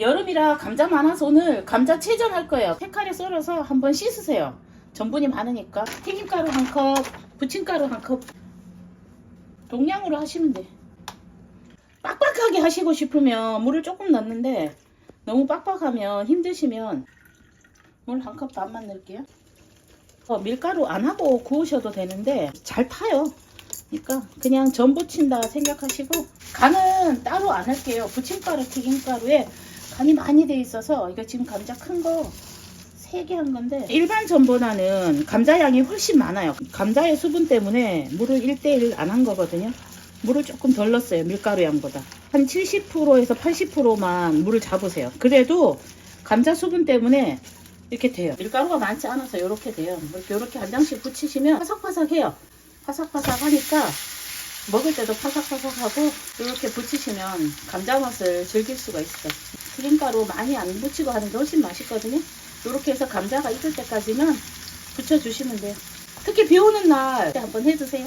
여름이라 감자 많아서 오늘 감자 채전 할 거예요. 색깔에 썰어서 한번 씻으세요. 전분이 많으니까 튀김가루 한 컵, 부침가루 한 컵. 동량으로 하시면 돼. 빡빡하게 하시고 싶으면 물을 조금 넣는데 너무 빡빡하면 힘드시면 물 한 컵 반만 넣을게요. 어, 밀가루 안 하고 구우셔도 되는데 잘 타요. 그러니까 그냥 전 부친다 생각하시고 간은 따로 안 할게요. 부침가루, 튀김가루에 간이 많이 돼 있어서 이거 지금 감자 큰 거 세 개 한 건데 일반 전보다는 감자 양이 훨씬 많아요. 감자의 수분 때문에 물을 1대1 안 한 거거든요. 물을 조금 덜 넣었어요. 밀가루 양보다. 한 70%에서 80%만 물을 잡으세요. 그래도 감자 수분 때문에 이렇게 돼요. 밀가루가 많지 않아서 이렇게 돼요. 이렇게, 한 장씩 붙이시면 바삭바삭해요. 바삭바삭하니까 먹을 때도 바삭바삭하고 이렇게 붙이시면 감자 맛을 즐길 수가 있어요. 튀김가루 많이 안 붙이고 하는 게 훨씬 맛있거든요. 이렇게 해서 감자가 익을 때까지만 붙여주시면 돼요. 특히 비 오는 날 한번 해주세요.